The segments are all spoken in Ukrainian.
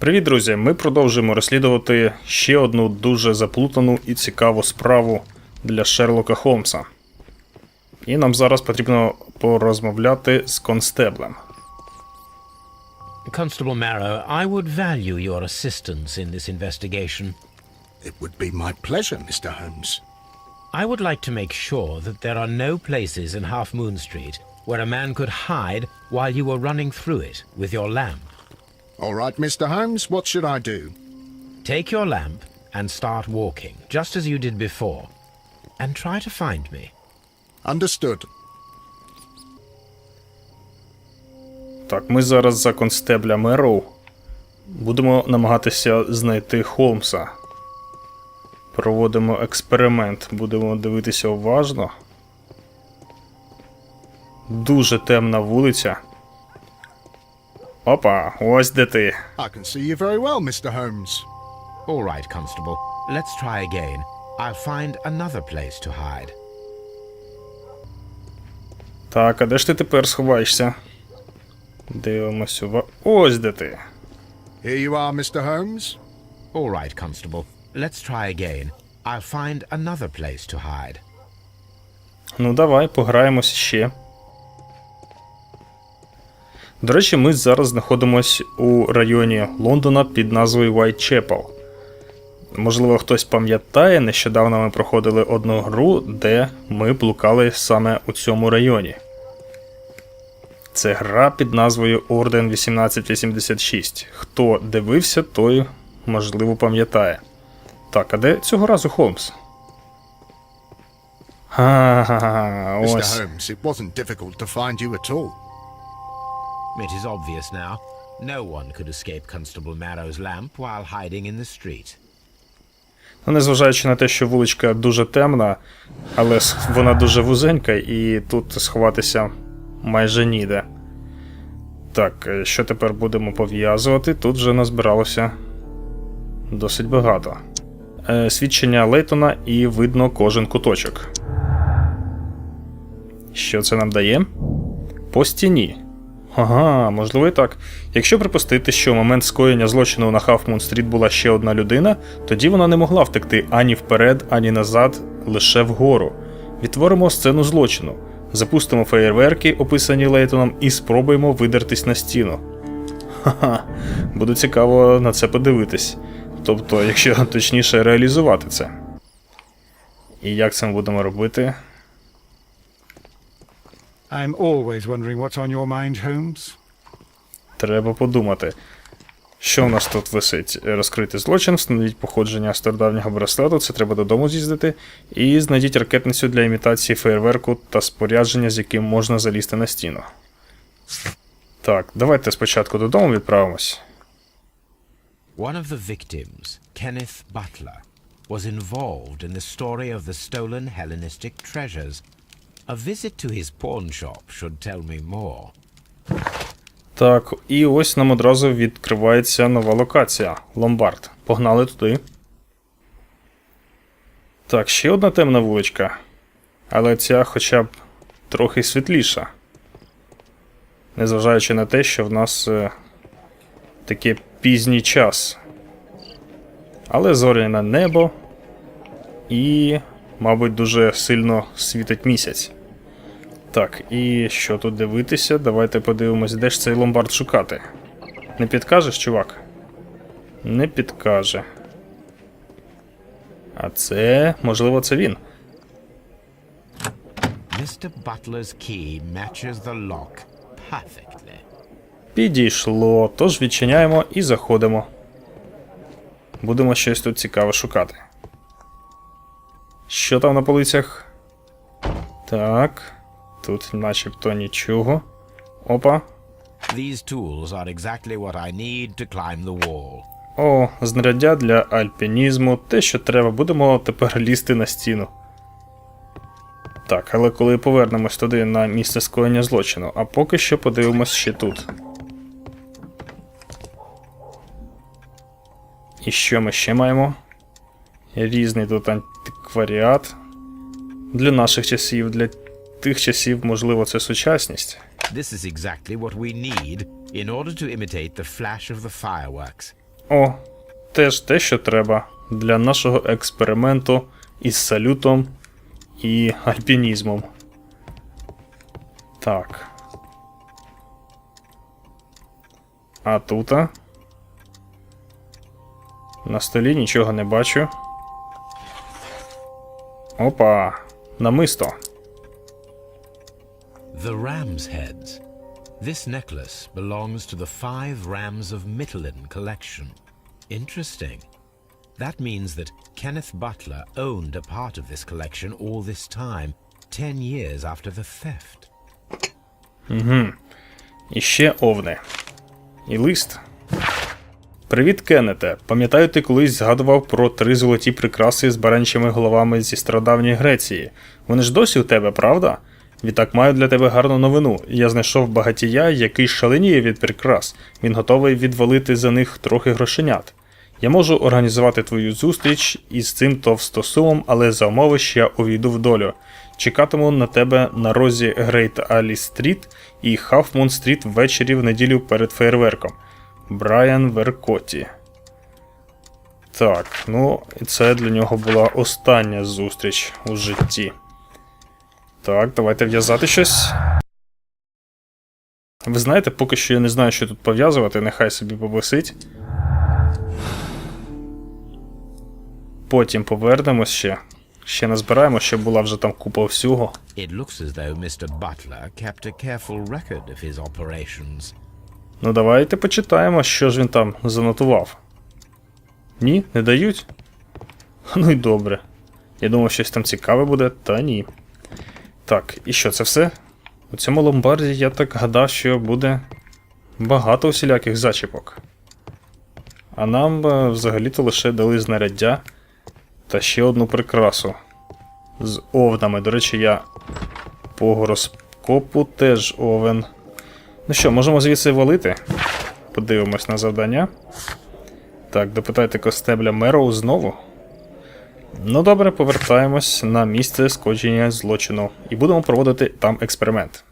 Привіт, друзі! Ми продовжуємо розслідувати ще одну дуже заплутану і цікаву справу для Шерлока Холмса. І нам зараз потрібно порозмовляти з констеблем. Constable Marrow, I would value your assistance in this investigation. It would be my pleasure, Mr. Holmes. I would like to make sure that there are no places in Half Moon Street where a man could hide while you were running through it with your lamp. All right, Mr. Holmes, what should I do? Take your lamp and start walking, just as you did before, and try to find me. Understood. Так, ми зараз за констебля Мероу будемо намагатися знайти Холмса. Проводимо експеримент, будемо дивитися уважно. Дуже темна вулиця. Опа, ось де ти. I can see you very well, Mr. Holmes. All right, Constable, let's try again. I'll find another place to hide. Так, а де ж ти тепер сховаєшся? Дивимось ува. Ось де ти. Here you are, Mr. Holmes. All right, Constable, let's try again. I'll find another place to hide. Ну, давай, пограємося ще. До речі, ми зараз знаходимося у районі Лондона під назвою Whitechapel. Можливо, хтось пам'ятає, нещодавно ми проходили одну гру, де ми блукали саме у цьому районі. Це гра під назвою Орден 1886. Хто дивився, той, можливо, пам'ятає. Так, а де цього разу Холмс? Ха-ха-ха, ось. Holmes, it wasn't difficult to find you at all. It is obvious now. No one could escape Constable Marrow's lamp while hiding in the street. Ну, незважаючи на те, що вуличка дуже темна, але вона дуже вузенька, і тут сховатися майже ніде. Так, е, що тепер будемо пов'язувати? Тут вже назбиралося досить багато. Е, свідчення Лейтона і видно кожен куточок. Що це нам дає? По стіні. Ага, можливо і так. Якщо припустити, що в момент скоєння злочину на Хафмун Стріт була ще одна людина, тоді вона не могла втекти ані вперед, ані назад, лише вгору. Відтворимо сцену злочину, запустимо феєрверки, описані Лейтоном, і спробуємо видертись на стіну. Ха-ха, буде цікаво на це подивитись. Тобто, якщо точніше реалізувати це. І як це ми будемо робити? I'm always wondering what's on your mind, Holmes. Треба подумати. Що в нас тут висить? Розкритий злочин, встановіть походження стародавнього браслету, це треба додому з'їздити. І знайдіть ракетницю для імітації фейерверку та спорядження, з яким можна залізти на стіну. Так, давайте спочатку додому відправимось. One of the victims, Kenneth Butler, was involved in the story of the stolen Hellenistic treasures. A visit to his pawn shop should tell me more. Так, і ось нам одразу відкривається нова локація Ломбард. Погнали туди. Так, ще одна темна вуличка. Але ця хоча б трохи світліша. Незважаючи на те, що в нас е, таке пізній час. Але зоряне небо. І, мабуть, дуже сильно світить місяць. Так, і що тут дивитися? Давайте подивимось, де ж цей ломбард шукати. Не підкажеш, чувак? Не підкаже. А це, можливо, це він. Mr. Butler's key matches the lock perfectly. Підійшло, тож відчиняємо і заходимо. Будемо щось тут цікаве шукати. Що там на полицях? Так. Тут начебто нічого. Опа. These tools are exactly what I need to climb the wall. О, знаряддя для альпінізму, те, що треба, будемо тепер лізти на стіну. Так, але коли повернемось туди на місце скоєння злочину, а поки що подивимось ще тут. І що ми ще маємо? Різний тут антикваріат. Для наших часів, для тих часів, можливо, це сучасність. This is exactly what we need in order to imitate the flash of the fireworks. О, теж те, що треба для нашого експерименту із салютом і альпінізмом. Так. А тут? На столі нічого не бачу. Опа, намисто. The ram's heads. This necklace belongs to the five rams of Mittelin collection. Interesting. That means that Kenneth Butler owned a part of this collection all this time, ten years after the theft. І ще овни. І лист. Привіт, Кеннете. Пам'ятаю, ти колись згадував про три золоті прикраси з баранчими головами зі стародавньої Греції. Вони ж досі у тебе, правда? Відтак маю для тебе гарну новину. Я знайшов багатія, який шаленіє від прикрас. Він готовий відвалити за них трохи грошенят. Я можу організувати твою зустріч із цим товстосумом, але за умови, що я увійду в долю. Чекатиму на тебе на розі Грейт Алі Стріт і Хафмун Стріт ввечері в неділю перед фейерверком. Брайан Веркоті. Так, ну, це для нього була остання зустріч у житті. Так, давайте в'язати щось. Ви знаєте, поки що я не знаю, що тут пов'язувати, нехай собі повисить. Потім повернемось ще. Ще назбираємо, ще була вже там купа всього. It looks as though Mr. Butler kept a careful record of his operations. Ну давайте почитаємо, що ж він там занотував. Ні, не дають? Ну і добре. Я думав, щось там цікаве буде, та ні. Так, і що це все? У цьому ломбарді я так гадав, що буде багато усіляких зачіпок. А нам е, взагалі-то лише дали знаряддя та ще одну прикрасу. З овнами. До речі, я по гороскопу теж овен. Ну що, можемо звідси валити? Подивимось на завдання. Так, допитайте Костебля Мероу знову. Ну добре, повертаємось на місце скодження злочину і будемо проводити там експеримент.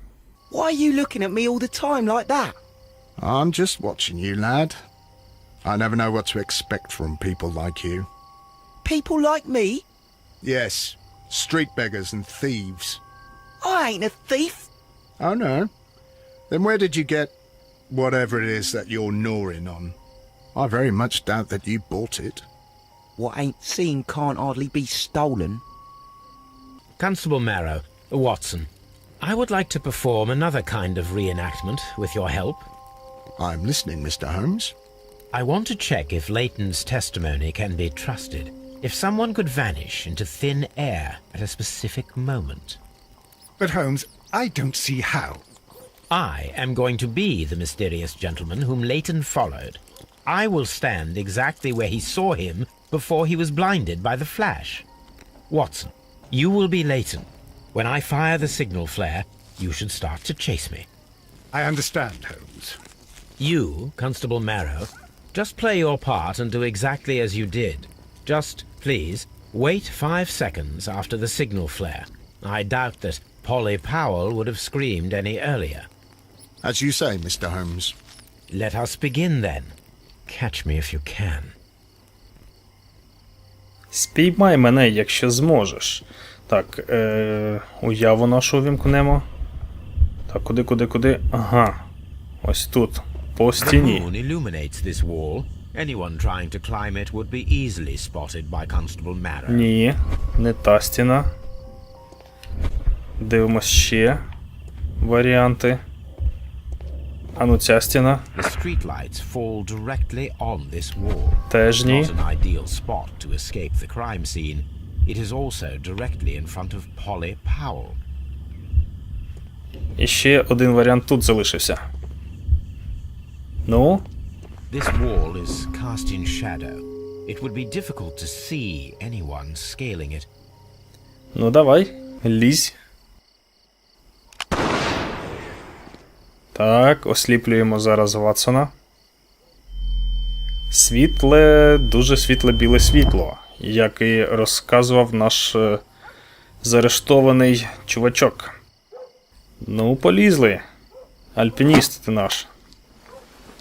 Why are you looking at me all the time like that? I'm just watching you, lad. I never know what to expect from people like you. People like me? Yes, street beggars and thieves. I ain't a thief. Oh no. Then where did you get whatever it is that you're gnawing on? I very much doubt that you bought it. What ain't seen can't hardly be stolen. Constable Marrow, Watson, I would like to perform another kind of reenactment with your help. I'm listening, Mr. Holmes. I want to check if Leighton's testimony can be trusted. If someone could vanish into thin air at a specific moment. But Holmes, I don't see how. I am going to be the mysterious gentleman whom Leighton followed. I will stand exactly where he saw him before he was blinded by the flash. Watson, you will be Leighton. When I fire the signal flare, you should start to chase me. I understand, Holmes. You, Constable Marrow, just play your part and do exactly as you did. Just, please, wait five seconds after the signal flare. I doubt that Polly Powell would have screamed any earlier. As you say, Mr. Holmes. Let us begin then. Catch me if you can. Спіймай мене, якщо зможеш. Так, е, уяву нашу вімкнемо. Так, куди, куди, куди? Ага. Ось тут. По стіні. Ні, не та стіна. Дивимось ще варіанти. А ну ця стіна. The streetlights fall directly on this wall. Теж ні. Not an ideal spot to escape the crime scene. It is also directly in front of Polly Powell. І ще один варіант тут залишився. Ну, This wall is cast in shadow. It would be difficult to see anyone scaling it. ну давай, лізь. Так, осліплюємо зараз Ватсона. Світле, дуже світле біле світло, як і розказував наш е, заарештований чувачок. Ну, полізли. Альпініст ти наш.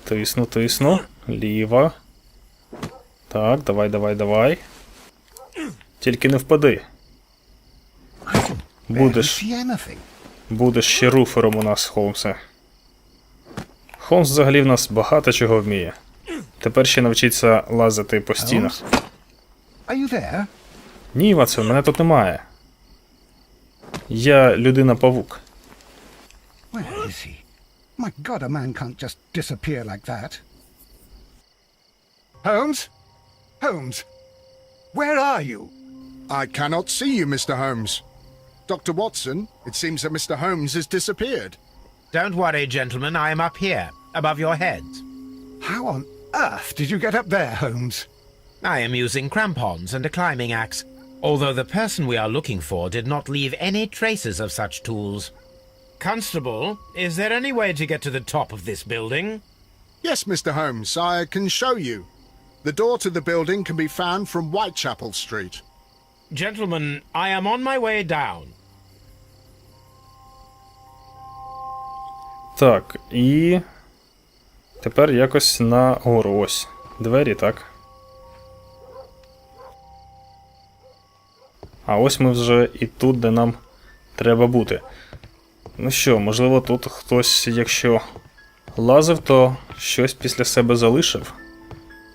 Тисну, тисну. Ліва. Так, давай, давай, давай. Тільки не впади. Будеш, будеш ще руфером у нас, Холмсе. Холмс взагалі в нас багато чого вміє. Тепер ще навчиться лазити по стінах. Ні, Ватсон, мене тут немає. Я like that. Holmes? Holmes? Where are you? I cannot see you, Mr. Holmes. Dr. Watson, it seems that Mr. Holmes has disappeared. Don't worry, gentlemen, I am up here, above your heads. How on earth did you get up there, Holmes? I am using crampons and a climbing axe, although the person we are looking for did not leave any traces of such tools. Constable, is there any way to get to the top of this building? Yes, Mr. Holmes, I can show you. The door to the building can be found from Whitechapel Street. Gentlemen, I am on my way down. Так, і. Тепер якось на гору. Ось. Двері, так. А ось ми вже і тут, де нам треба бути. Ну що, можливо, тут хтось, якщо лазив, то щось після себе залишив.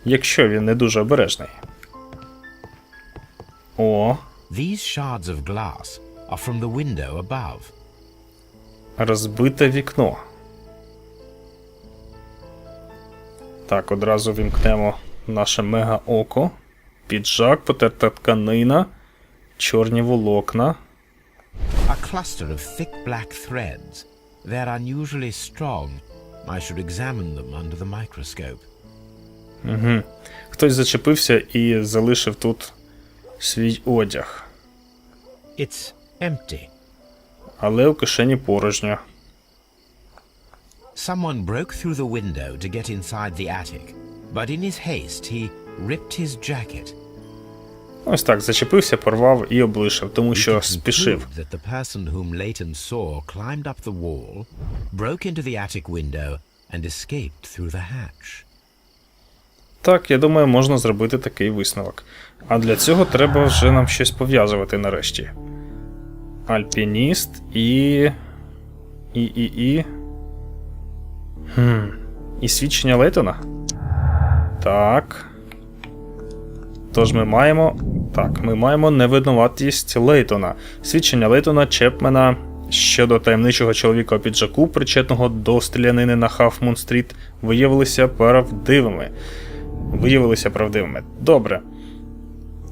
Якщо він не дуже обережний. О, These shards of glass are from the window above. Розбите вікно. Так, одразу вімкнемо наше мега-око. Піджак, потерта тканина, чорні волокна. A cluster of thick black threads. They're unusually strong. I should examine them under the microscope. Хтось зачепився і залишив тут свій одяг. It's empty. Але у кишені порожньо. Someone broke through the window to get inside the attic, but in his haste he ripped his jacket. Ось так, зачепився, порвав і облишив, тому що спішив. that the person whom Leighton saw climbed up the wall, broke into the attic window, and escaped through the hatch. Так, я думаю, можна зробити такий висновок. А для цього треба вже нам щось пов'язувати нарешті. Альпініст і. І. І. І. Хм. І свідчення Лейтона? Так. Тож ми маємо. Так, ми маємо невинуватість Лейтона. Свідчення Лейтона Чепмена щодо таємничого чоловіка піджаку, причетного до стрілянини на Хафмун Стріт, виявилися правдивими виявилися правдивими. Добре.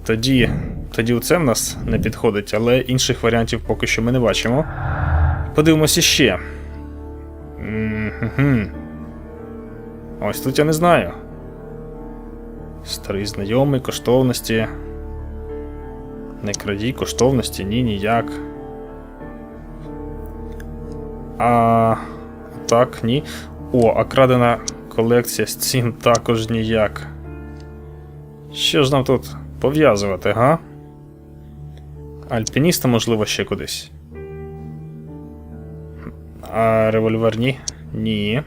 Тоді, тоді це в нас не підходить, але інших варіантів поки що ми не бачимо. Подивимося ще. М-гм. Ось тут я не знаю. Старий знайомий, коштовності. Не крадій, коштовності, ні, ніяк. А. Так, ні. О, а крадена колекція з цим також ніяк. Що ж нам тут пов'язувати, га? Альпініста, можливо, ще кудись. А револьвер ні? Ні.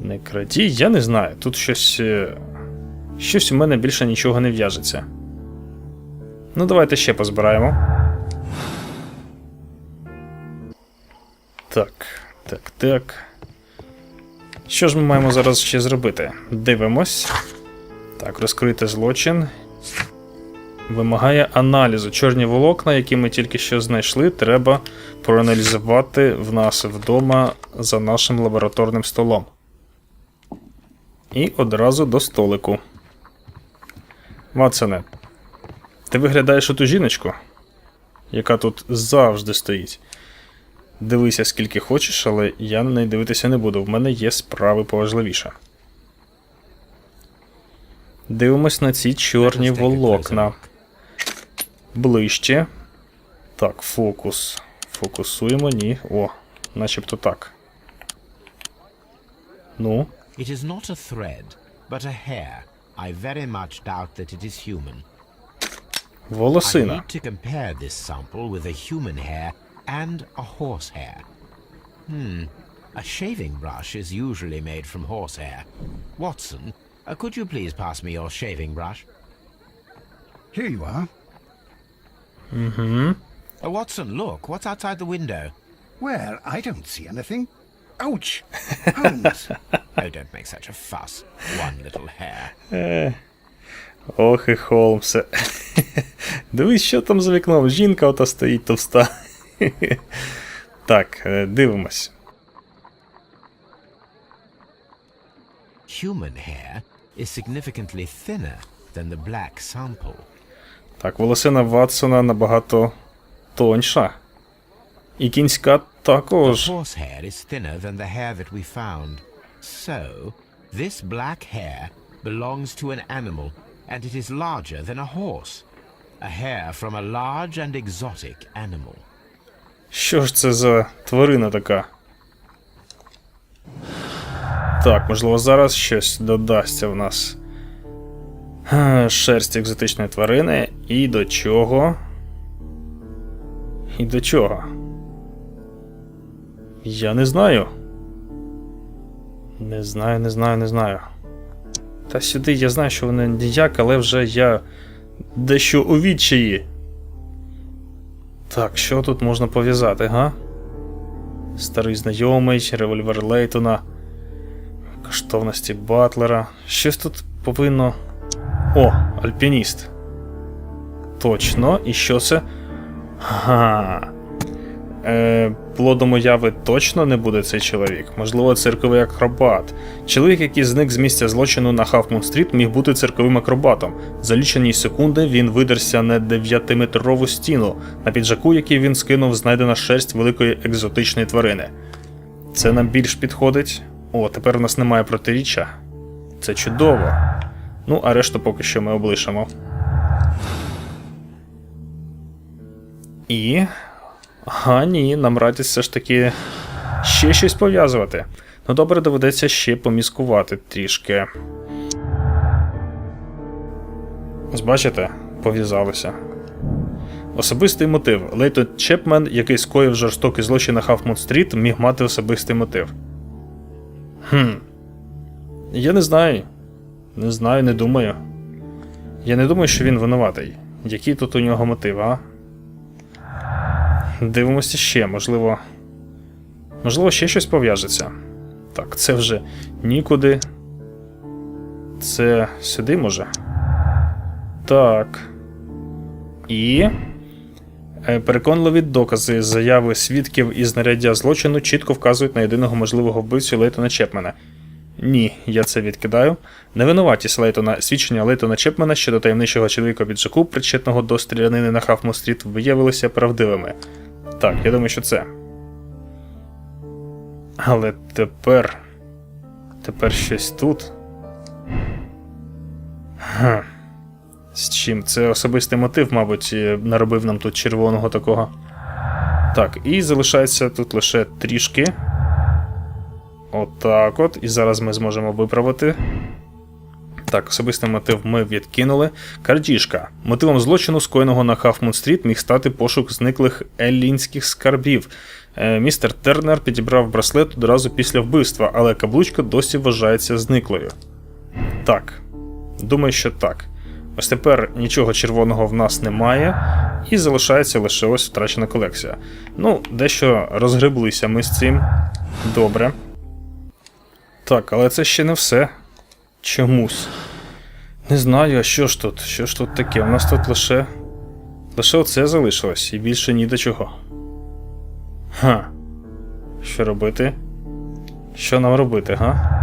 Не крадій, я не знаю. Тут щось. е, Щось у мене більше нічого не в'яжеться. Ну, давайте ще позбираємо. Так, так, так. Що ж ми маємо зараз ще зробити? Дивимось. Так, розкрити злочин. Вимагає аналізу. Чорні волокна, які ми тільки що знайшли, треба проаналізувати в нас вдома за нашим лабораторним столом. І одразу до столику. Ватсоне, ти виглядаєш у ту жіночку, яка тут завжди стоїть. Дивися скільки хочеш, але я на неї дивитися не буду. В мене є справи поважливіше. Дивимось на ці чорні волокна. look. Ближче. Так, фокус. Фокусуємо, ні. О, начебто так. Ну, It is not a thread, but a hair. I very much doubt that it is human. I волосина. need to compare this sample with a human hair and a horsehair. Hmm. A shaving brush is usually made from horsehair. Watson, Uh, could you please pass me your shaving brush? Here you are. Uh, Watson, look, what's outside the window? Well, I don't see anything. Ouch! Holmes! Oh, don't make such a fuss. One little hair. Ох і Холмсе. Дивись, що там за вікном. Жінка ота стоїть товста. Так, е, дивимось. Human hair is significantly thinner than the black sample. Так, волосина Ватсона набагато тоньша. І кінська також. So, this black hair belongs to an animal, and it is larger than a horse. A hair from a large and exotic animal. Що ж це за тварина така? Так, можливо, зараз щось додасться в нас. Шерсть екзотичної тварини. І до чого? І до чого? Я не знаю. Не знаю, не знаю, не знаю. Та сюди я знаю, що вони ніяк, але вже я дещо у відчаї. Так, що тут можна пов'язати, га? Старий знайомий, револьвер Лейтона, коштовності Батлера. Щось тут повинно. О, альпініст. Точно, і що це? Ага. Е, плодом уяви точно не буде цей чоловік. Можливо, цирковий акробат. Чоловік, який зник з місця злочину на Хафмун-стріт, міг бути цирковим акробатом. За лічені секунди він видерся на 9-метрову стіну. На піджаку, який він скинув, знайдена шерсть великої екзотичної тварини. Це нам більш підходить. О, тепер у нас немає протиріччя. Це чудово. Ну, а решту поки що ми облишимо. І. А, ні, нам радять все ж таки ще щось пов'язувати. Ну добре, доведеться ще поміскувати трішки. Ось Бачите, пов'язалося. Особистий мотив. Лейтон Чепмен, який скоїв жорстокий злочин на Хафмут-стріт, міг мати особистий мотив. Хм. Я не знаю. Не знаю, не думаю. Я не думаю, що він винуватий. Який тут у нього мотив, а? Дивимося ще, можливо. Можливо, ще щось пов'яжеться. Так, це вже нікуди. Це сюди може. Так. І. Е, Переконливі докази заяви свідків і знаряддя злочину чітко вказують на єдиного можливого вбивцю Лейтона Чепмена. Ні, я це відкидаю. Невинуватість Лейтона, свідчення Лейтона Чепмена щодо таємничого чоловіка піджаку, причетного до стрілянини на Хафму-стріт, виявилися правдивими. Так, я думаю, що це. Але тепер. Тепер щось тут. Га. З чим? Це особистий мотив, мабуть, е, наробив нам тут червоного такого. Так, і залишається тут лише трішки. Отак от. І зараз ми зможемо виправити. Так, особистий мотив ми відкинули. Крадіжка. Мотивом злочину, скоєного на Хафмун-стріт, міг стати пошук зниклих еллінських скарбів. Е, містер Тернер підібрав браслет одразу після вбивства, але каблучка досі вважається зниклою. Так. Думаю, що так. Ось тепер нічого червоного в нас немає, і залишається лише ось втрачена колекція. Ну, дещо розгреблися ми з цим. Добре. Так, але це ще не все. Чомусь. Не знаю, а що ж тут? Що ж тут таке? У нас тут лише. Лише оце залишилось, і більше ні до чого. Ха. Що робити? Що нам робити, га?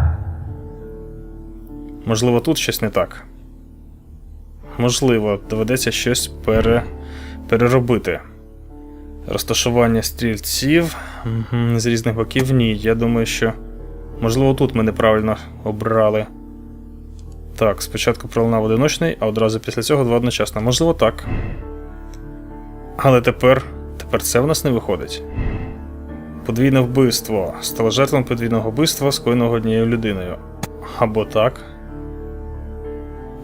Можливо, тут щось не так. Можливо, доведеться щось пере... переробити. Розташування стрільців з різних боків ні. Я думаю, що. Можливо, тут ми неправильно обрали. Так, спочатку пролунав одиночний, а одразу після цього два одночасно. Можливо, так. Але тепер. Тепер це в нас не виходить. Подвійне вбивство. Стало жертвом подвійного вбивства, скоєного однією людиною. Або так.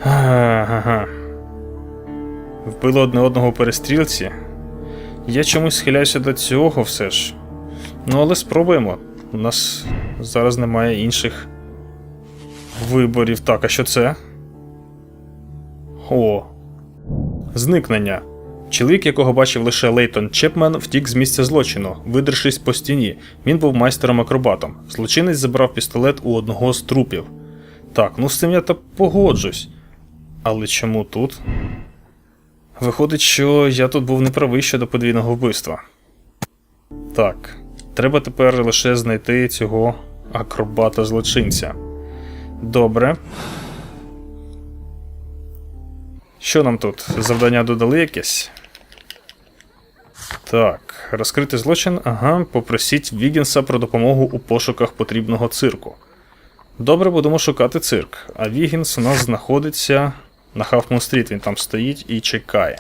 Ага. Вбили одне одного у перестрілці. Я чомусь схиляюся до цього все ж. Ну, але спробуємо. У нас зараз немає інших виборів. Так, а що це? О. Зникнення. Чоловік, якого бачив лише Лейтон Чепмен, втік з місця злочину, видершись по стіні. Він був майстером-акробатом. Злочинець забрав пістолет у одного з трупів. Так, ну з цим я та погоджусь. Але чому тут? Виходить, що я тут був неправий щодо подвійного вбивства. Так, треба тепер лише знайти цього акробата-злочинця. Добре. Що нам тут? Завдання додали якесь? Так, розкрити злочин. Ага, попросіть Вігінса про допомогу у пошуках потрібного цирку. Добре, будемо шукати цирк. А Вігінс у нас знаходиться на Хафмун Стріт. Він там стоїть і чекає.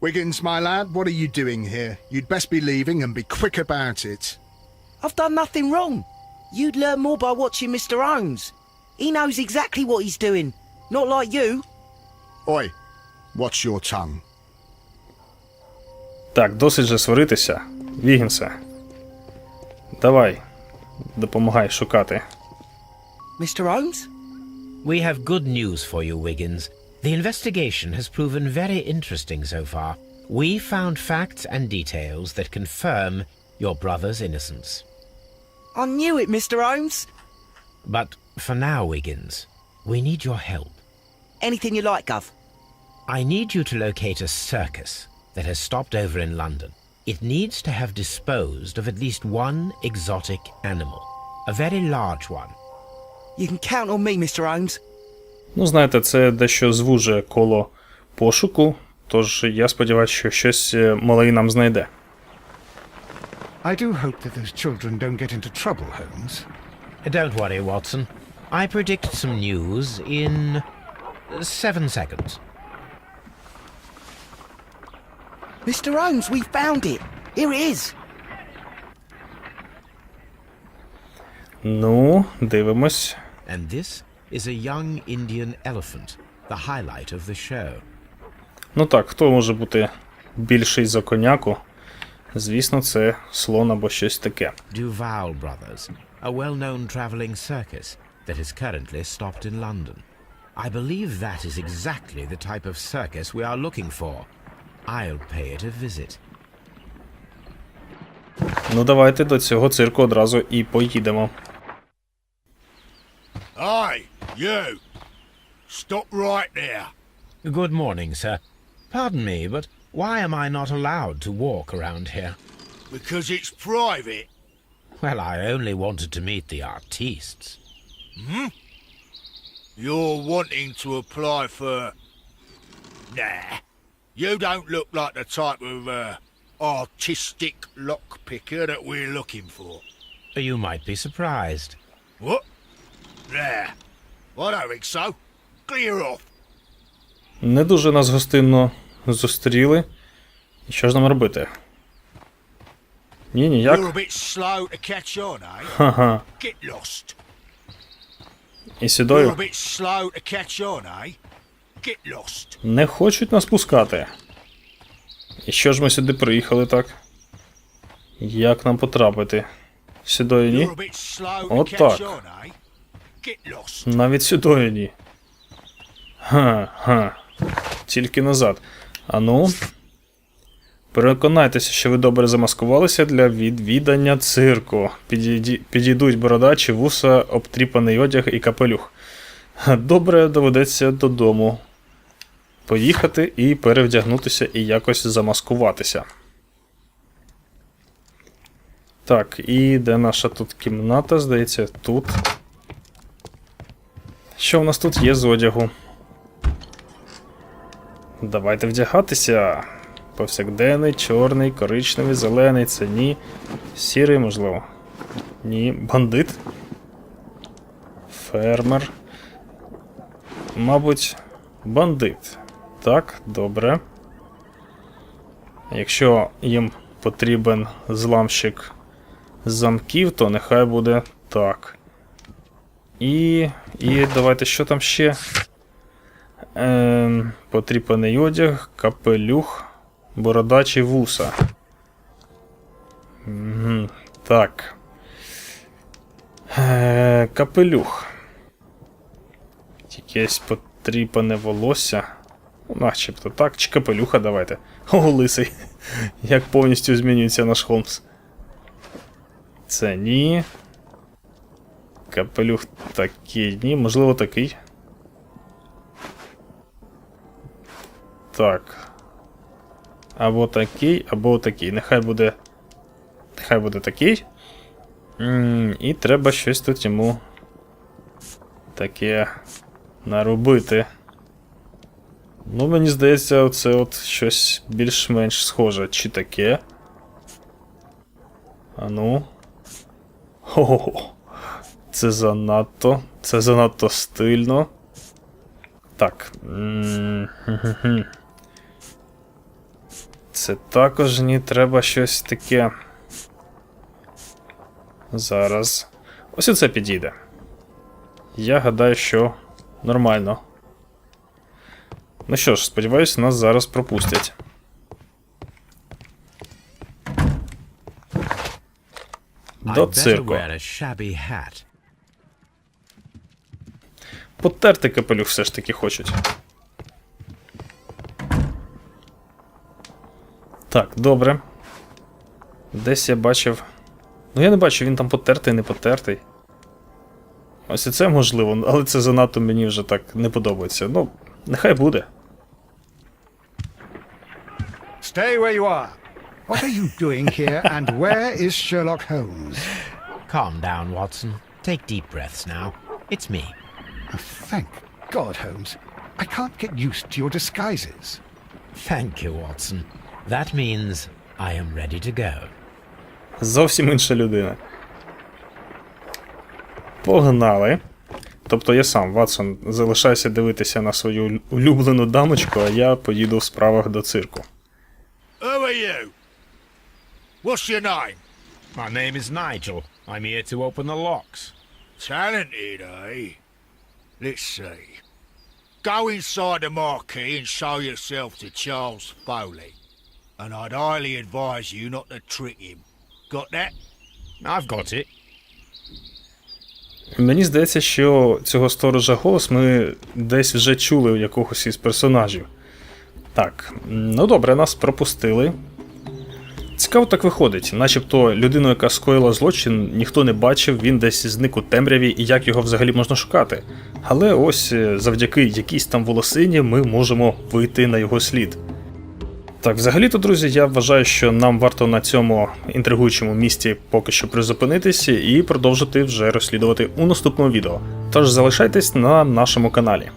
Wiggins, my lad, what are you doing here? You'd best be leaving and be quick about it. I've done nothing wrong. You'd learn more by watching Mr. Holmes. He knows exactly what he's doing. Not like you. Oi, watch your tongue. Так, досить же сваритися. Вігінсе. Давай. Допомагай шукати. Mr. Holmes? We have good news for you, Wiggins. The investigation has proven very interesting so far. We found facts and details that confirm your brother's innocence. I knew it, Mr. Holmes. But for now, Wiggins, we need your help. Anything you like, Gov. I need you to locate a circus that has stopped over in London. It needs to have disposed of at least one exotic animal, a very large one. You can count on me, Mr. Holmes. Ну, знаєте, це дещо звужує коло пошуку, тож я сподіваюся, що щось е, малий нам знайде. I do hope that those children don't get into trouble, Holmes. Don't worry, Watson. I predict some news in seven seconds. Mr. Holmes, we found it. Here it is. Ну, дивимось. And this is a young Indian elephant, the highlight of the show. Ну так, хто може бути більший за коняку? Звісно, це слон або щось таке. Duval Brothers, a well-known traveling circus that is currently stopped in London. I believe that is exactly the type of circus we are looking for. I'll pay it a visit. Ну давайте до цього цирку одразу і поїдемо. Hey, you! Stop right there. Good morning, sir. Pardon me, but why am I not allowed to walk around here? Because it's private. Well, I only wanted to meet the artistes. You're wanting to apply for. Nah. You don't look like the type of uh, artistic lockpicker that we're looking for. You might be surprised. What? Nah. I don't think so. Clear off. Не дуже нас гостинно зустріли. І що ж нам робити? Ні, ніяк. Eh? Lost. І сідою. eh? Не хочуть нас пускати. І що ж ми сюди приїхали так? Як нам потрапити? Сюдою ні? You're a bit slow to От так. on, eh? Get lost. Навіть сюдою ні. Га, га. Тільки назад. Ану. Переконайтеся, що ви добре замаскувалися для відвідання цирку. Підійді... Підійдуть бородачі, вуса, обтріпаний одяг і капелюх. Добре, доведеться додому. Поїхати і перевдягнутися і якось замаскуватися. Так, і де наша тут кімната? Здається, тут. Що в нас тут є з одягу? Давайте вдягатися. Повсякденний, чорний, коричневий, зелений, це ні. Сірий, можливо. Ні. Бандит. Фермер. Мабуть, бандит. Так, добре. Якщо їм потрібен зламщик замків, то нехай буде так. І. І давайте що там ще? Ем, потріпаний одяг, капелюх, бородачі вуса. Мгм, Так. Е, капелюх. Якесь потріпане волосся. Ну, начебто так, чи капелюха давайте. О, лисий. Як повністю змінюється наш Холмс. Це ні. Капелюх такий, ні, можливо, такий. Так. Або такий, або такий. Нехай буде. Нехай буде такий. і треба щось тут йому таке наробити. Ну, мені здається, це от щось більш-менш схоже. Чи таке. А ну. Хо-хо-хо. Це занадто. Це занадто стильно. Так. Це також ні, треба щось таке. Зараз. Ось оце підійде. Я гадаю, що нормально. Ну що ж, сподіваюсь, нас зараз пропустять. До цирку. Потерти капелюх все ж таки хочуть. Так, добре. Десь я бачив. Ну я не бачу, він там потертий, не потертий. Ось і це можливо, але це занадто мені вже так не подобається. Ну, нехай буде. Stay where you are. What are you doing here, and where is Sherlock Holmes? Calm down, Watson. Take deep breaths now. It's me. Oh, thank God, Holmes. I can't get used to your disguises. Thank you, Watson. That means I am ready to go. Зовсім інша людина. Погнали. Тобто я сам, Ватсон, залишайся дивитися на свою улюблену дамочку, а я поїду в справах до цирку. Who are you? What's your name? My name is Nigel. I'm here to open the locks. Talented, eh? Let's see. Go inside the marquee and show yourself to Charles Foley. And I'd highly advise you not to trick him. Got that? I've got it. Мені здається, що цього сторожа голос ми десь вже чули у якогось із персонажів. Так, ну добре, нас пропустили. Цікаво так виходить, начебто людину, яка скоїла злочин, ніхто не бачив, він десь зник у темряві і як його взагалі можна шукати. Але ось е, завдяки якійсь там волосині ми можемо вийти на його слід. Так, взагалі-то, друзі, я вважаю, що нам варто на цьому інтригуючому місці поки що призупинитися і продовжити вже розслідувати у наступному відео. Тож залишайтесь на нашому каналі.